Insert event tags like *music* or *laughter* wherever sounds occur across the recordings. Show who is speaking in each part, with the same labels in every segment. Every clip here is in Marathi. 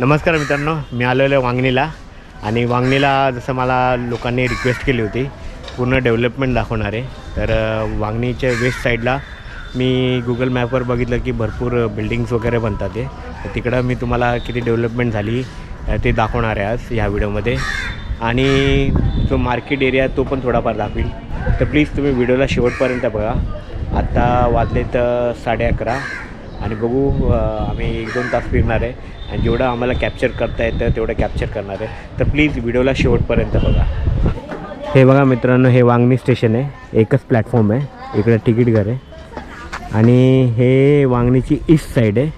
Speaker 1: नमस्कार मित्रांनो मी आलेलो आहे वांगणीला. आणि वांगणीला जसं मला लोकांनी रिक्वेस्ट केली होती पूर्ण डेव्हलपमेंट दाखवणार आहे. तर वांगणीच्या वेस्ट साईडला मी गुगल मॅपवर बघितलं की भरपूर बिल्डिंग्स वगैरे बनतात आहे तर तिकडं मी तुम्हाला किती डेव्हलपमेंट झाली ते दाखवणार आहे आज ह्या व्हिडिओमध्ये. आणि जो मार्केट एरिया तो पण थोडाफार दाखवील तर प्लीज तुम्ही व्हिडिओला शेवटपर्यंत बघा. आत्ता वाजले तर साडे अकरा. आणि बघू आम्ही एक दोन तास फिरणार आहे. आणि जेवढं आम्हाला कॅप्चर करता येतं तेवढं कॅप्चर करणार आहे. तर प्लीज व्हिडिओला शेवटपर्यंत बघा. हे बघा मित्रांनो हे वांगणी स्टेशन आहे. एकच प्लॅटफॉर्म आहे. इकडे तिकीट घर आहे. आणि हे वांगणीची ईस्ट साईड आहे.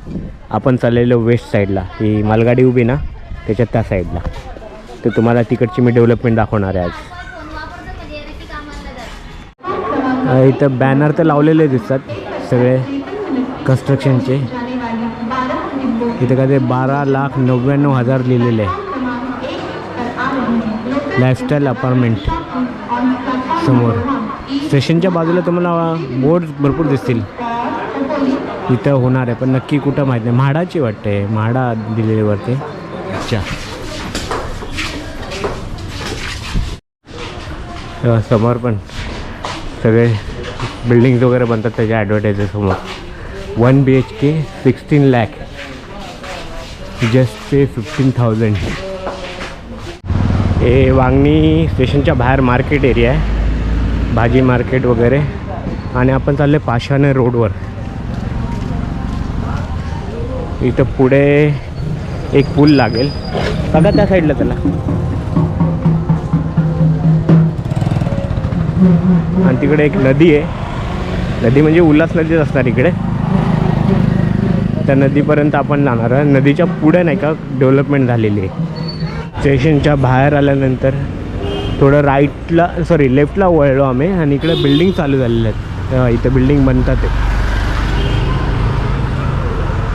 Speaker 1: आपण चाललेलो वेस्ट साईडला ही मालगाडी उभी ना त्याच्यात त्या साईडला तर तुम्हाला तिकडची मी डेव्हलपमेंट दाखवणार आहे आज. इथं बॅनर तर लावलेले दिसतात सगळे. कन्स्ट्रक्शनचे इथे काय ते बारा लाख नव्याण्णव हजार लिहिलेले आहे. लाईफस्टाईल अपार्टमेंट समोर. स्टेशनच्या बाजूला तुम्हाला बोर्ड भरपूर दिसतील. इथं होणार आहे पण नक्की कुठं माहीत नाही. म्हाडाची वाटते म्हाडा दिलेली वरती. अच्छा. समोर पण सगळे बिल्डिंग्स वगैरे बनतात त्याच्या ॲडव्हर्टाइजेसमोर one B H K sixteen lakh just pay fifteen thousand हे वांगणी स्टेशनच्या बाहेर मार्केट एरिया आहे. भाजी मार्केट वगैरे. आणि आपण चालले पाषाणे रोडवर. इथं पुढे एक पूल लागेल. बघा त्या साईडला त्याला. आणि तिकडे एक नदी आहे. नदी म्हणजे उल्हास नदीच असणार इकडे. त्या नदीपर्यंत आपण जाणार आहे. नदीच्या पुढे नाही का डेव्हलपमेंट झालेली आहे. स्टेशनच्या बाहेर आल्यानंतर थोडं राईटला सॉरी लेफ्टला वळलो आम्ही आणि इकडे बिल्डिंग चालू झालेल्या आहेत. अं, इथं बिल्डिंग बनतात आहे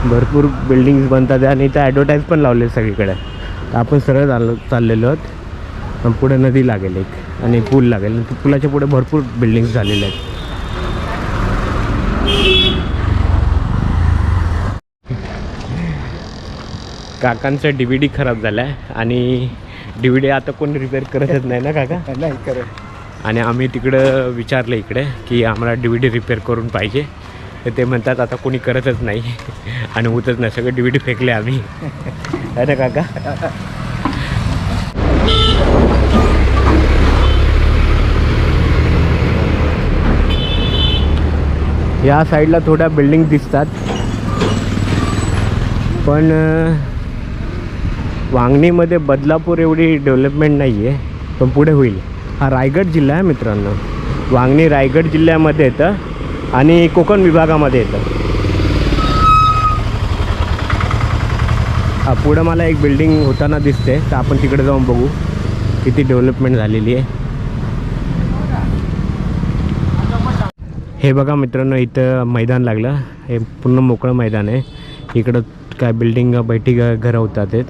Speaker 1: भरपूर बिल्डिंग्स बनतात आणि इथं ॲडव्हर्टाईज पण लावले सगळीकडे. तर आपण सरळ चाललो चाललेलो आहोत. पुढे नदी लागेल एक आणि पूल लागेल. पुलाच्या पुढे भरपूर बिल्डिंग्स झालेल्या आहेत. काकांचा डी व्ही डी खराब झाला आहे आणि डी व्ही डी आता कोण रिपेअर करतच *laughs* नाही ना काका?
Speaker 2: नाही करत
Speaker 1: आणि आम्ही तिकडं विचारलं इकडे की आम्हाला डी व्ही डी रिपेअर करून पाहिजे. तर ते म्हणतात आता कोणी करतच नाही. *laughs* आणि होतच नाही सगळे डी व्ही डी फेकले आम्ही. *laughs* ना काका? या साईडला थोड्या बिल्डिंग दिसतात. पण वांगणीमध्ये बदलापूर एवढी डेव्हलपमेंट नाही आहे पण पुढे होईल. हा रायगड जिल्हा आहे मित्रांनो. वांगणी रायगड जिल्ह्यामध्ये येतं आणि कोकण विभागामध्ये येतं. पुढं मला एक बिल्डिंग होताना दिसते तर आपण तिकडे जाऊन बघू किती डेव्हलपमेंट झालेली आहे. हे बघा मित्रांनो इथं मैदान लागलं. हे पूर्ण मोकळं मैदान आहे. इकडं काय बिल्डिंग बैठी घ- घरं होतात आहेत.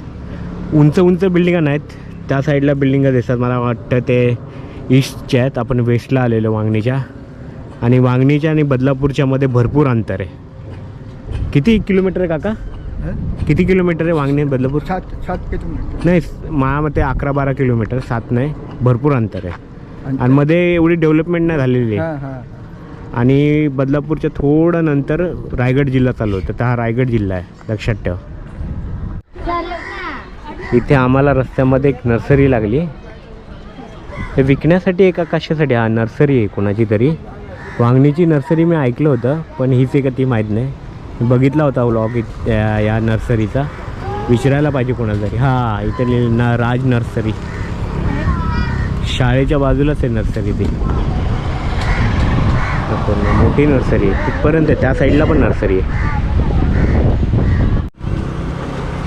Speaker 1: उंच उंच बिल्डिंगा नाहीत. त्या साईडला बिल्डिंगा दिसतात. मला वाटतं ते ईस्टच्या आहेत. आपण वेस्टला आलेलो वांगणीच्या. आणि वांगणीच्या आणि बदलापूरच्या मध्ये भरपूर अंतर आहे. किती किलोमीटर आहे काका? किती किलोमीटर आहे वांगणी बदलापूर?
Speaker 2: सात सात किलोमीटर.
Speaker 1: नाही माझ्या मते अकरा बारा किलोमीटर. सात नाही भरपूर अंतर आहे. आणि मध्ये एवढी डेव्हलपमेंट नाही झालेली आहे.
Speaker 2: हां हां.
Speaker 1: आणि बदलापूरच्या थोडं नंतर रायगड जिल्हा चालू होतं. तर हा रायगड जिल्हा आहे. लक्षात ठेव. इथे आम्हाला रस्त्यामध्ये एक नर्सरी लागली. हे विकण्यासाठी एका कशासाठी? हा नर्सरी आहे कोणाची तरी. वांगणीची नर्सरी मी ऐकलं होतं पण हीच एक ती माहीत नाही. मी बघितला होता व्लॉग या या नर्सरीचा. विचारायला पाहिजे कोणाला तरी. हां इथे लिहिलं ना राज नर्सरी. शाळेच्या बाजूलाच आहे नर्सरी ती. पण मोठी नर्सरी आहे. तिथपर्यंत आहे. त्या साईडला पण नर्सरी आहे.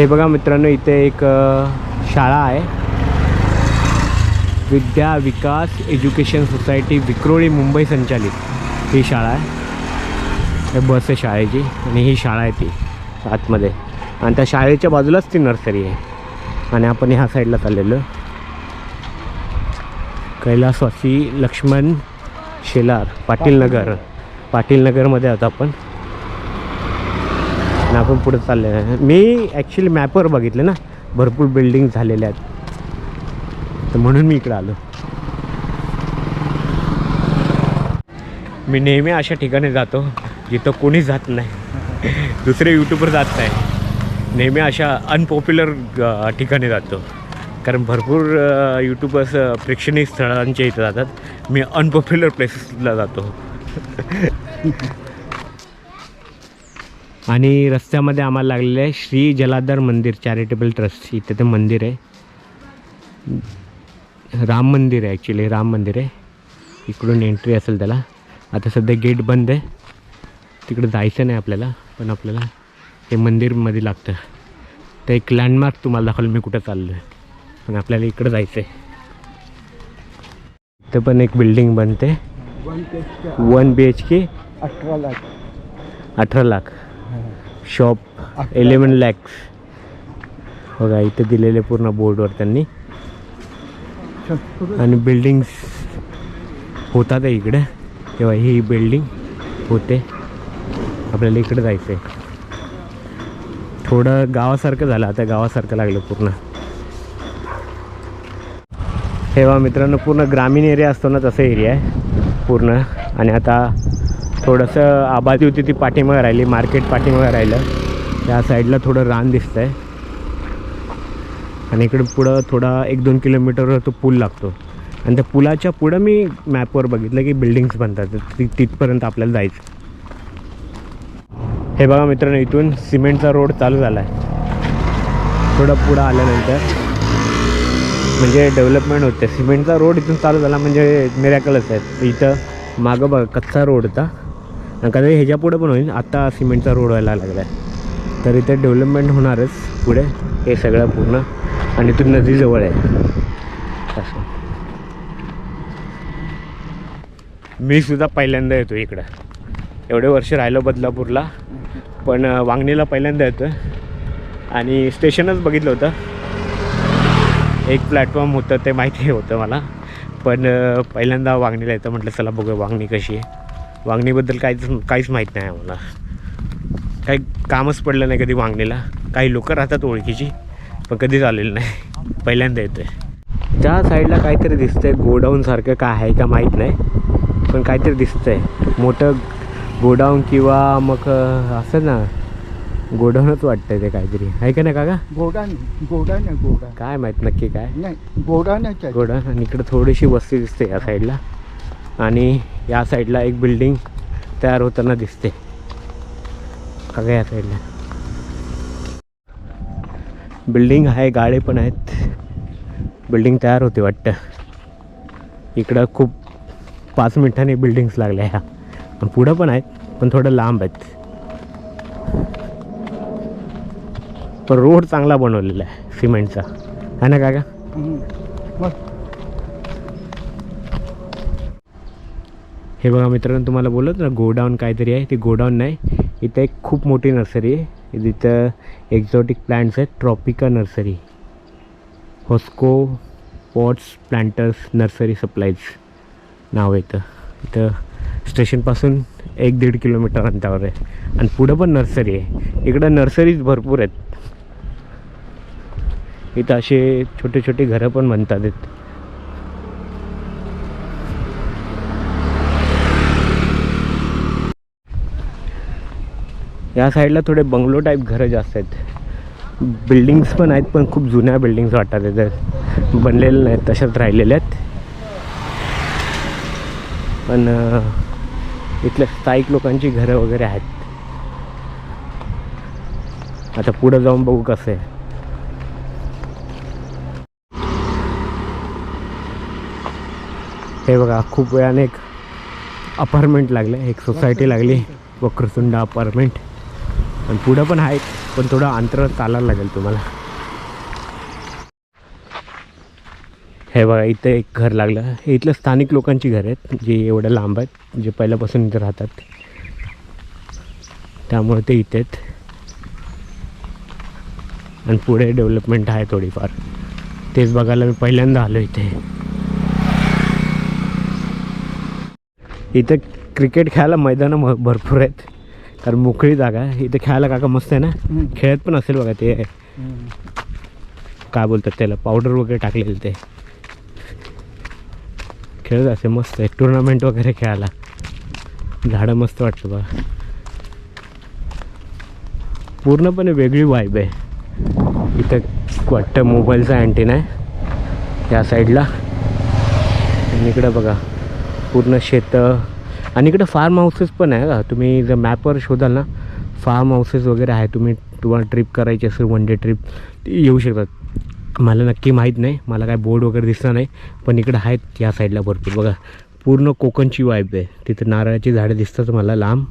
Speaker 1: हे बघा मित्रांनो इथे एक शाळा आहे. विद्या विकास एज्युकेशन सोसायटी विक्रोळी मुंबई संचालित. ही शाळा आहे. बस आहे शाळेची आणि ही शाळा आहे ती आतमध्ये. आणि त्या शाळेच्या बाजूलाच ती नर्सरी आहे. आणि आपण ह्या साईडला चाललेलो. कैलासवासी लक्ष्मण शेलार पाटील नगर पाटील नगरमध्ये आहोत आपण. आणि आपण पुढे चालले आहे मी ॲक्च्युली मॅपवर बघितलं ना भरपूर बिल्डिंग झालेल्या आहेत. तर म्हणून मी इकडं आलो. मी नेहमी अशा ठिकाणी जातो जिथं कोणी जात नाही. दुसरे यूट्यूबर जात नाही. नेहमी अशा अनपॉप्युलर ठिकाणी जातो. कारण भरपूर यूट्यूबर्स प्रेक्षणीय स्थळांच्या इथं जातात. मी अनपॉप्युलर प्लेसेसला जातो. *laughs* आणि रस्त्यामध्ये आम्हाला लागलेलं आहे श्री जलाधर मंदिर चॅरिटेबल ट्रस्ट इथे ते मंदिर आहे. राम मंदिर आहे ॲक्च्युली राम मंदिर आहे. इकडून एंट्री असेल त्याला. आता सध्या गेट बंद आहे. तिकडे जायचं नाही आपल्याला पण आपल्याला हे मंदिरमध्ये लागतं. तर एक लँडमार्क तुम्हाला दाखवलं मी कुठं चाललो आहे पण आपल्याला इकडं जायचं आहे इथं पण एक बिल्डिंग बनते.
Speaker 2: वन
Speaker 1: बी एच के
Speaker 2: अठरा लाख.
Speaker 1: अठरा लाख. Shop eleven lakhs. बघा इथे दिलेले पूर्ण बोर्डवर त्यांनी. आणि बिल्डिंग्स होतात इकडे. तेव्हा ही बिल्डिंग होते. आपल्याला इकडे जायचं आहे थोडं गावासारखं झालं आता गावासारखं लागलं पूर्ण. हे बघा मित्रांनो पूर्ण ग्रामीण एरिया असतो ना तसं एरिया आहे पूर्ण. आणि आता थोडंसं आबादी होती ती पाठीमागं राहिली मार्केट पाठीमागं राहिलं. त्या साईडला थोडं रान दिसतं आहे आणि इकडे पुढं थोडा एक दोन किलोमीटरवर तो पूल लागतो. आणि त्या पुलाच्या पुढं मी मॅपवर बघितलं की बिल्डिंग्स बनतात. ती तिथपर्यंत आपल्याला जायचं. हे बघा मित्रांनो इथून सिमेंटचा रोड चालू झाला आहे थोडं पुढं आल्यानंतर म्हणजे डेव्हलपमेंट होते. सिमेंटचा रोड इथून चालू झाला म्हणजे मिरॅकलच आहे. इथं मागं बघा कच्चा रोड होता. आणि कदाचित ह्याच्या पुढे पण होईल. आत्ता सिमेंटचा रोड व्हायला लागला आहे तर इथे डेव्हलपमेंट होणारच पुढे. हे सगळं पूर्ण. आणि इथून नदीजवळ आहे. असं. मी सुद्धा पहिल्यांदा येतो इकडं. एवढे वर्ष राहिलो बदलापूरला. पण वांगणीला पहिल्यांदा येतो आणि स्टेशनच बघितलं होतं. एक प्लॅटफॉर्म होतं ते माहिती होतं मला. पण पहिल्यांदा वांगणीला येतं म्हटलं चला बघूया वांगणी कशी आहे. वांगणीबद्दल काहीच काहीच माहीत नाही आम्हाला. काही कामच पडलं नाही कधी वांगणीला. काही लोक राहतात ओळखीची पण कधीच आलेलं नाही. पहिल्यांदा येतो आहे त्या साईडला काहीतरी दिसतंय गोडाऊनसारखं काय आहे का माहीत नाही पण काहीतरी दिसतंय. मोठं गोडाऊन किंवा मग असं ना गोडाऊनच वाटतंय ते काहीतरी. आहे का नाही काका?
Speaker 2: गोडान गोडान आहे गोडा
Speaker 1: काय माहीत नक्की काय?
Speaker 2: नाही आहे.
Speaker 1: गोडाऊन आणि इकडं थोडीशी वस्ती दिसते या साईडला. आणि या साईडला एक बिल्डिंग तयार होताना दिसते. काका या साईडला. बिल्डिंग आहे गाळे पण आहेत. बिल्डिंग तयार होते वाटतं. इकडं खूप पाच मिनिटांनी बिल्डिंग्स लागल्या ह्या. पण पुढं पण आहेत पण थोडं लांब आहेत. पण रोड चांगला बनवलेला आहे सिमेंटचा. आहे ना काका? हे बघा मित्रांनो तुम्हाला बोलत ना गोडाऊन काहीतरी आहे. ते गोडाऊन नाही इथं एक खूप मोठी नर्सरी आहे. जिथं एक्झॉटिक प्लांट्स आहेत Tropica nursery Hosco pots planters nursery supplies नाव आहे इथं. इथं स्टेशनपासून एक दीड किलोमीटर अंतरावर आहे. आणि पुढं पण नर्सरी आहे. इकडं नर्सरीज भरपूर आहेत. इथं असे छोटे छोटे घरं पण बनतात आहेत या साईडला थोडे बंगलो टाईप घरं जास्त आहेत. बिल्डिंग्स पण आहेत पण खूप जुन्या बिल्डिंग्स वाटतात येतात बनलेल्या नाहीत तशाच राहिलेल्या आहेत. पण इथल्या स्थायिक लोकांची घरं वगैरे आहेत. आता पुढं जाऊन बघू कसं आहे. हे बघा खूप वेळाने एक अपार्टमेंट लागलं एक सोसायटी लागली वक्रसुंडा अपार्टमेंट आणि पुढं पण आहेत पण थोडं अंतर चालायला लागेल तुम्हाला. हे बघा इथं एक घर लागलं. हे इथलं स्थानिक लोकांची घर आहेत जे एवढ्या लांब आहेत जे पहिल्यापासून इथं राहतात. त्यामुळे ते इथे आहेत. आणि पुढे डेव्हलपमेंट आहे थोडीफार. तेच बघायला मी पहिल्यांदा आलो इथे. इथं क्रिकेट खेळायला मैदानं भरपूर आहेत. कारण मोकळी जागा आहे. इथे खेळायला काका मस्त आहे ना. खेळत पण असेल बघा ते. काय बोलतात त्याला? पावडर वगैरे टाकलेलं ते. खेळत असे मस्त आहे. टुर्नामेंट वगैरे खेळायला. झाडं मस्त वाटतं बघा. पूर्णपणे वेगळी वाईब आहे. इथं वाटतं मोबाईलचा अँटीना आहे. या साईडला इकडं बघा. पूर्ण शेतं आणि इकडं फार्म हाऊसेस पण आहे का तुम्ही जर मॅपवर शोधाल ना फार्म हाऊसेस वगैरे आहे. तुम्ही तुम्हाला ट्रिप करायची असेल वन डे ट्रिप येऊ शकतात. मला नक्की माहीत नाही. मला काय बोर्ड वगैरे दिसणार नाही. पण इकडं आहेत या साईडला भरपूर. बघा पूर्ण कोकणची वाईब आहे. तिथं नारळाची झाडं दिसतात मला लांब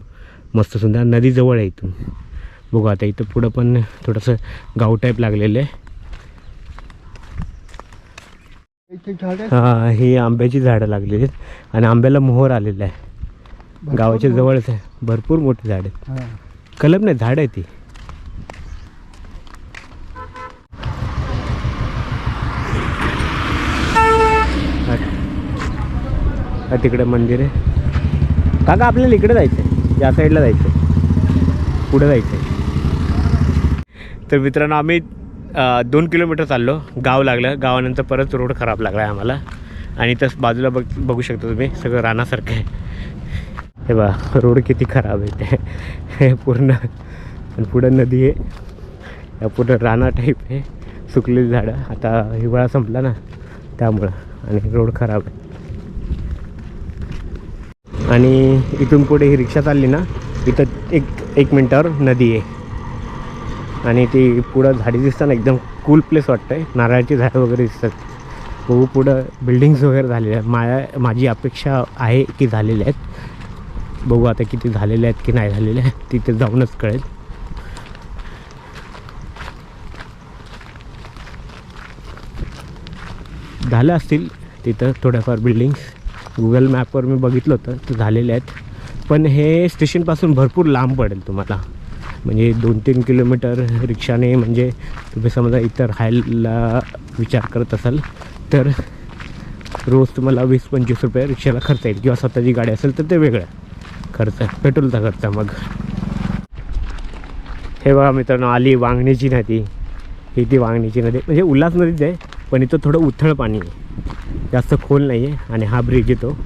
Speaker 1: मस्त सुंदर. नदी जवळ आहे इथून. बघू आता इथं पुढं पण थोडंसं गाव टाईप लागलेलं आहे. हां ही आंब्याची झाडं लागलेली आहेत. आणि आंब्याला मोहर आलेला आहे. गावाच्या जवळच आहे. भरपूर मोठी झाड आहेत. कलम नाही झाड आहे ती. हा. तिकडे मंदिर आहे. काका आपल्याला इकडे जायचं आहे या साईडला जायचं आहे पुढे जायचं आहे तर मित्रांनो आम्ही दोन किलोमीटर चाललो. गाव लागलं. गावानंतर परत रोड खराब लागला आहे आम्हाला. आणि तस बाजूला बघ बघू शकता तुम्ही. सगळं रानासारखं आहे. हे बा रोड किती खराब आहे ते. हे पूर्ण आणि पुढं नदी आहे. या पुढं राणा टाईप आहे. सुकलेली झाडं. आता हिवाळा संपला ना त्यामुळं. आणि रोड खराब आहे. आणि इथून पुढे ही रिक्षा चालली ना इथं एक एक मिनटावर नदी आहे. आणि ती पुढं झाडी दिसताना एकदम कूल प्लेस वाटतं आहे नारळाची झाडं वगैरे दिसतात. बघू पुढं बिल्डिंग्स वगैरे झालेल्या आहेत. माया माझी अपेक्षा आहे की झालेल्या आहेत. बघू आता किती झालेले आहेत की नाही झालेले. आहेत तिथे जाऊनच कळेल. झालं असतील तिथं थोड्याफार बिल्डिंग्स गुगल मॅपवर मी बघितलं होतं तर झालेले आहेत. पण हे स्टेशनपासून भरपूर लांब पडेल तुम्हाला. म्हणजे दोन तीन किलोमीटर रिक्षाने म्हणजे तुम्ही समजा इतर राहायला विचार करत असाल तर रोज तुम्हाला वीस पंचवीस रुपये रिक्षाला खर्च येईल. किंवा स्वतःची गाडी असेल तर ते वेगळं. खर्च पेट्रोलचा खर्च मग. हे बघा मित्रांनो आली वांगणीची नदी. ही ती वांगणीची नदी. म्हणजे उल्हास नदीच आहे पण इथं थोडं उथळ पाणी आहे. जास्त खोल नाही आहे आणि हा ब्रिज येतो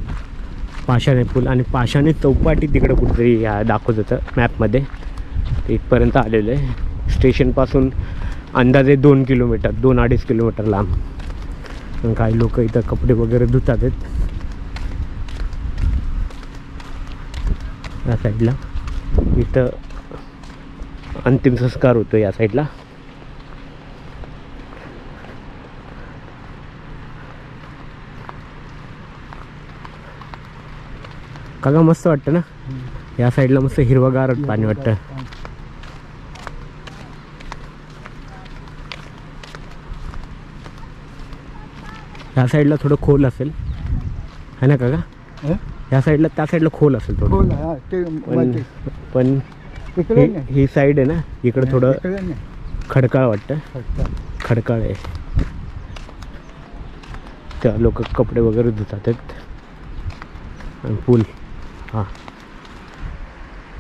Speaker 1: पाषाणे पूल. आणि पाषाणे चौपाटी तिकडं कुठेतरी या दाखवत होतं मॅपमध्ये इथपर्यंत आलेलं आहे. स्टेशनपासून अंदाजे दोन किलोमीटर दोन अडीच किलोमीटर लांब. आणि काही लोक इथं कपडे वगैरे धुतात आहेत. या साईडला. इथं अंतिम संस्कार होतो या साईडला. काका मस्त वाटतं ना? या साईडला मस्त हिरवगार पाणी वाटतं. ह्या साईडला थोडं खोल असेल. है ना काका?
Speaker 2: हं?
Speaker 1: ह्या साईडला त्या साईडला खोल असेल थोडं
Speaker 2: हा
Speaker 1: पण. पण ही. ही साईड आहे ना इकडं थोडं. खडकाळ वाटतं. खडकाळ आहे त्या लोक कपडे वगैरे धुतात आहेत आणि पूल हां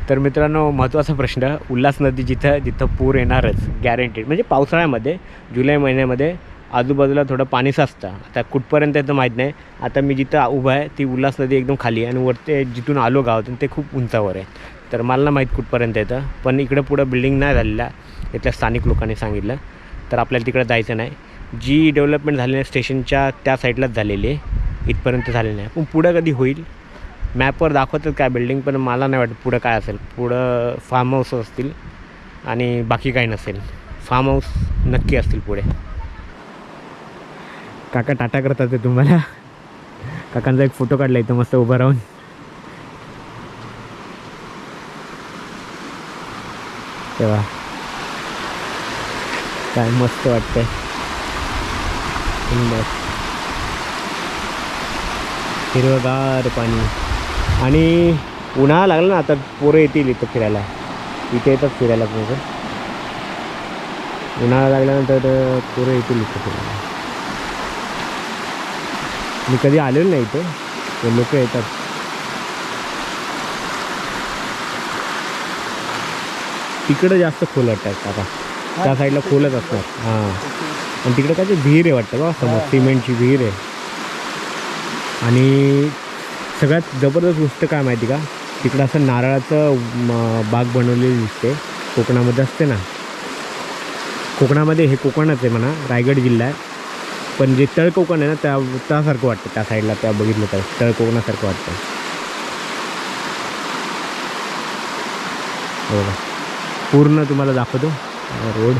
Speaker 1: तर मित्रांनो महत्त्वाचा प्रश्न उल्हास नदी जिथं जिथं पूर येणारच गॅरंटीड म्हणजे पावसाळ्यामध्ये जुलै महिन्यामध्ये आजूबाजूला थोडं पाणी साचतं. आता कुठपर्यंत येतं माहीत नाही. आता मी जिथं उभा आहे ती उल्हास नदी एकदम खाली आहे आणि वरती जिथून आलो गावातून ते खूप उंचावर आहे. तर मला नाही माहीत कुठपर्यंत येतं. पण इकडं पुढं बिल्डिंग नाही झालेल्या इथल्या स्थानिक लोकांनी सांगितलं. तर आपल्याला तिकडं जायचं नाही. जी डेव्हलपमेंट झाली नाही स्टेशनच्या त्या साईडलाच झालेली आहे. इथपर्यंत झालेली नाही. पण पुढं कधी होईल? मॅपवर दाखवतात काय बिल्डिंग पण मला नाही वाटत पुढं काय असेल. पुढं फार्म हाऊस असतील आणि बाकी काही नसेल. फार्म हाऊस नक्की असतील पुढे. काका टाटा करतात ते तुम्हाला. काकांचा एक फोटो काढला इथं मस्त उभं राहून. तेव्हा काय मस्त वाटतंय. सुंदर. हिरवगार पाणी. आणि उन्हाळा लागला ना आता पोरं येतील इथं फिरायला. इथे येतात फिरायला पोरं. उन्हाळा लागल्यानंतर पोरं येतील इथं फिरायला. मी कधी आलेलो नाही इथं. लोक येतात. तिकडं जास्त खोल वाटतात आता. त्या साईडला खोलच असणार. हां. आणि तिकडे काय ते विहीर आहे वाटतं बा समोर. सिमेंटची विहीर आहे. आणि सगळ्यात जबरदस्त गोष्ट काय माहिती का? तिकडं असं नारळाचं बाग बनवलेली दिसते. कोकणामध्ये असते ना. कोकणामध्ये हे कोकणच आहे म्हणा. रायगड जिल्हा आहे पण जे तळकोकण आहे ना त्या त्यासारखं वाटतं. त्या साईडला त्या बघितलं तर तळकोकणासारखं वाटतं. हो पूर्ण तुम्हाला दाखवतो. रोड.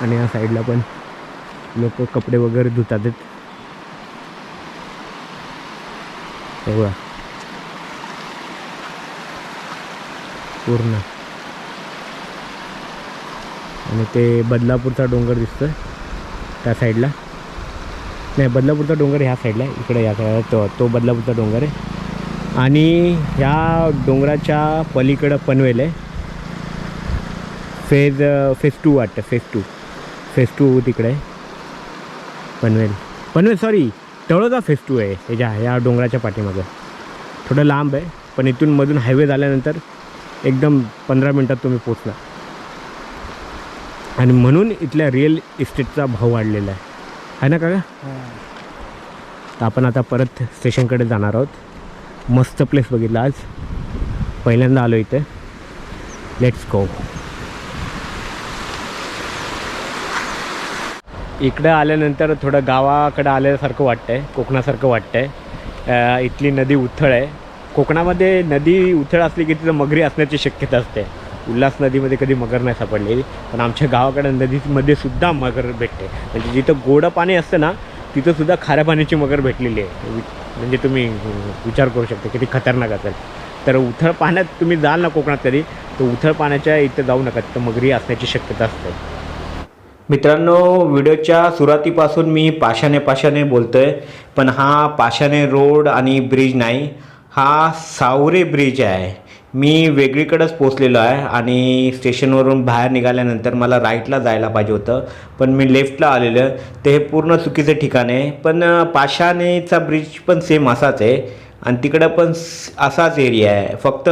Speaker 1: आणि या साईडला पण लोक कपडे वगैरे धुतात. हो बघा पूर्ण. आणि ते बदलापूरचा डोंगर दिसतोय. त्या साईडला. नाही बदलापूरचा डोंगर ह्या साईडला. आहे. इकडे या साईडला. तो तो बदलापूरचा डोंगर आहे. आणि ह्या डोंगराच्या पलीकडं पनवेल आहे. फेज फेज टू वाटतं फेज टू. फेज टू तिकडे आहे. Panvel. Panvel sorry Taloja phase two आहे. ह्याच्या ह्या डोंगराच्या पाठीमागं. थोडं लांब आहे पण इथून मधून हायवे झाल्यानंतर एकदम पंधरा मिनटात तुम्ही पोचला आणि म्हणून इथल्या रिअल इस्टेटचा भाव वाढलेला आहे. आहे ना काका? तर आपण आता परत स्टेशनकडे जाणार आहोत. मस्त प्लेस बघितला आज. पहिल्यांदा आलो इथे. लेट्स गो इकडं आल्यानंतर थोडं गावाकडं आल्यासारखं वाटतं आहे कोकणासारखं वाटतं आहे इथली नदी उथळ आहे. कोकणामध्ये नदी उथळ असली की तिथं मगरी असण्याची शक्यता असते. उल्हास नदीमध्ये कधी मगर नाही सापडलेली पण आमच्या गावाकडं नदीमध्ये सुद्धा मगर भेटते. म्हणजे जिथं गोडं पाणी असतं ना तिथंसुद्धा खाऱ्या पाण्याची मगर भेटलेली आहे. म्हणजे तुम्ही विचार करू शकता किती खतरनाक असेल. तर उथळ पाण्यात तुम्ही जाल ना कोकणात कधी तर उथळ पाण्याच्या इथं जाऊ नका. तिथं मगरी असण्याची शक्यता असते. मित्रांनो व्हिडिओच्या सुरुवातीपासून मी पाशाने पाशाने बोलतो आहे पण हा पाशाने रोड आणि ब्रिज नाही हा सावरे ब्रिज आहे. मी वेगळीकडंच पोचलेलो आहे आणि स्टेशनवरून बाहेर निघाल्यानंतर मला राईटला जायला पाहिजे होतं. पण मी लेफ्टला आलेलं ते हे पूर्ण चुकीचं ठिकाण आहे. पण पाषाणेचा पाशानेचा ब्रिज पण सेम असाच आहे. आणि तिकडं पण असाच एरिया आहे. फक्त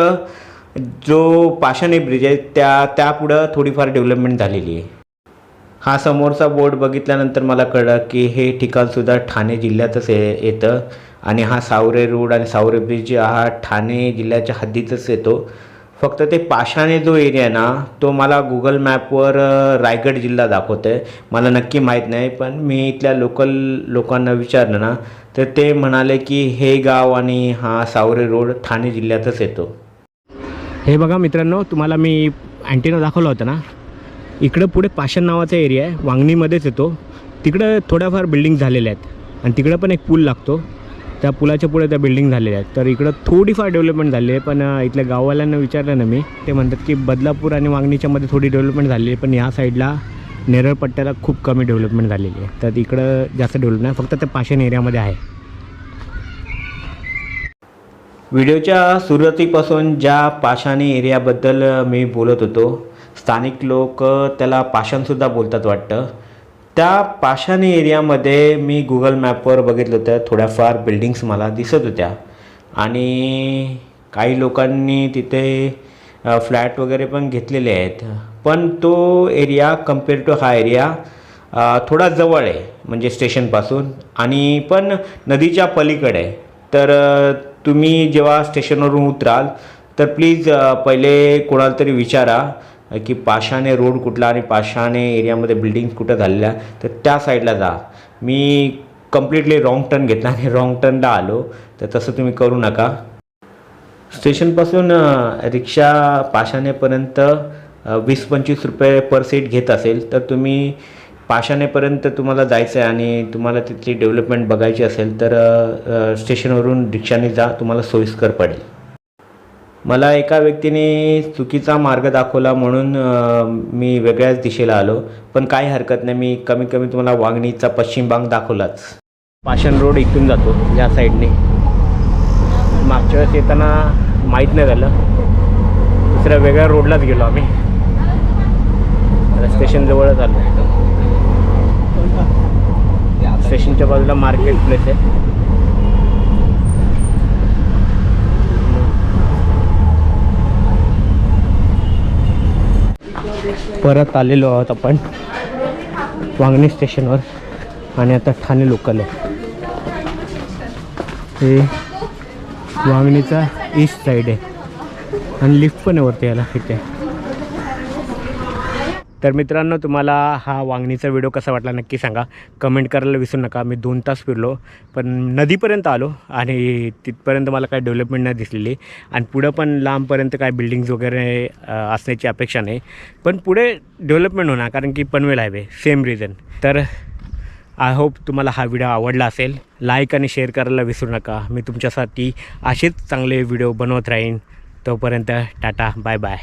Speaker 1: जो पाषाणे ब्रिज आहे त्या त्यापुढं थोडीफार डेव्हलपमेंट झालेली आहे. हा समोरचा बोर्ड बघितल्यानंतर मला कळलं की हे ठिकाणसुद्धा ठाणे जिल्ह्यातच ये येतं. आणि हा सावरे रोड आणि सावरे ब्रिज हा ठाणे जिल्ह्याच्या हद्दीतच येतो. फक्त ते पाषाणे जो एरिया आहे ना तो मला गुगल मॅपवर रायगड जिल्हा दाखवतो आहे मला नक्की माहीत नाही पण मी इथल्या लोकल लोकांना विचारलं ना तर ते म्हणाले की हे गाव आणि हा सावरे रोड ठाणे जिल्ह्यातच येतो. हे बघा मित्रांनो तुम्हाला मी अँटेना दाखवला होता ना? इकडं पुढे पाषाण नावाचा एरिया आहे वांगणीमध्येच येतो. तिकडं थोड्याफार बिल्डिंग झालेल्या आहेत. आणि तिकडं पण एक पूल लागतो. त्या पुलाच्या पुढे त्या बिल्डिंग झालेल्या आहेत. तर इकडं थोडीफार डेव्हलपमेंट झाली आहे पण इथल्या गाववाल्यांना विचारलं ना मी ते म्हणतात की बदलापूर आणि वांगणीच्यामध्ये थोडी डेव्हलपमेंट झाली आहे पण ह्या साईडला नेरळ पट्ट्याला खूप कमी डेव्हलपमेंट झालेली आहे. तर इकडं जास्त डेव्हलप नाही फक्त त्या पाषाण एरियामध्ये आहे. व्हिडिओच्या सुरुवातीपासून ज्या पाषाणी एरियाबद्दल मी बोलत होतो स्थानिक लोक त्याला पाषाणसुद्धा बोलतात वाटतं. त्या पाषाणी एरियामध्ये मी गुगल मॅपवर बघितलं होतं. थोड्याफार बिल्डिंग्स मला दिसत होत्या. आणि काही लोकांनी तिथे फ्लॅट वगैरे पण घेतलेले आहेत. पण तो एरिया कंपेअर टू हा एरिया थोडा जवळ आहे म्हणजे स्टेशनपासून आणि पण नदीच्या पलीकडे तर तुम्ही जेव्हा स्टेशनवरून उतराल तर प्लीज पहिले कोणाला तरी विचारा. की पाषाणे रोड कुठला आणि पाषाणे एरियामध्ये बिल्डिंग्स कुठं झालेल्या तर त्या साईडला जा. मी कम्प्लिटली रॉंग टर्न घेतला आणि रॉंग टर्नला आलो तर तसं तुम्ही करू नका. स्टेशनपासून रिक्षा पाषाणेपर्यंत वीस पंचवीस रुपये पर सीट घेत असेल तर तुम्ही पाषाणेपर्यंत तुम्हाला जायचं आहे आणि तुम्हाला तिथली डेव्हलपमेंट बघायची असेल तर स्टेशनवरून रिक्षाने जा तुम्हाला सोयीस्कर पडेल. मला एका व्यक्तीने चुकीचा मार्ग दाखवला म्हणून मी वेगळ्याच दिशेला आलो. पण काही हरकत नाही मी कमीत कमी तुम्हाला वागणीचा पश्चिम भाग दाखवलाच. पाषाण रोड इथून जातो या साईडने. मागच्या वेळेस येताना माहीत नाही झालं. दुसऱ्या वेगळ्या रोडलाच गेलो आम्ही. स्टेशनजवळच आलो. स्टेशनच्या बाजूला मार्केट प्लेस आहे. परत आलेलो आहोत आपण. वांगणी स्टेशनवर आणि आता ठाणे लोकल आहे. हे वांगणीचा ईस्ट साईड आहे. आणि लिफ्ट पण आहे वरती याला इथे. तर मित्रांनो तुम्हाला हा वांगणीचा व्हिडिओ कसा वाटला नक्की सांगा. कमेंट करायला विसरू नका. मी दोन तास फिरलो पण नदीपर्यंत आलो आणि तिथपर्यंत मला काही डेव्हलपमेंट नाही दिसलेली. आणि पुढं पण लांबपर्यंत काय बिल्डिंग्स वगैरे असण्याची अपेक्षा नाही. पण पुढे डेव्हलपमेंट होणार कारण की पनवेल हायवे सेम रिझन तर आय होप तुम्हाला हा व्हिडिओ आवडला असेल. लाईक आणि शेअर करायला विसरू नका. मी तुमच्यासाठी असेच चांगले व्हिडिओ बनवत राहीन. तोपर्यंत टाटा बाय बाय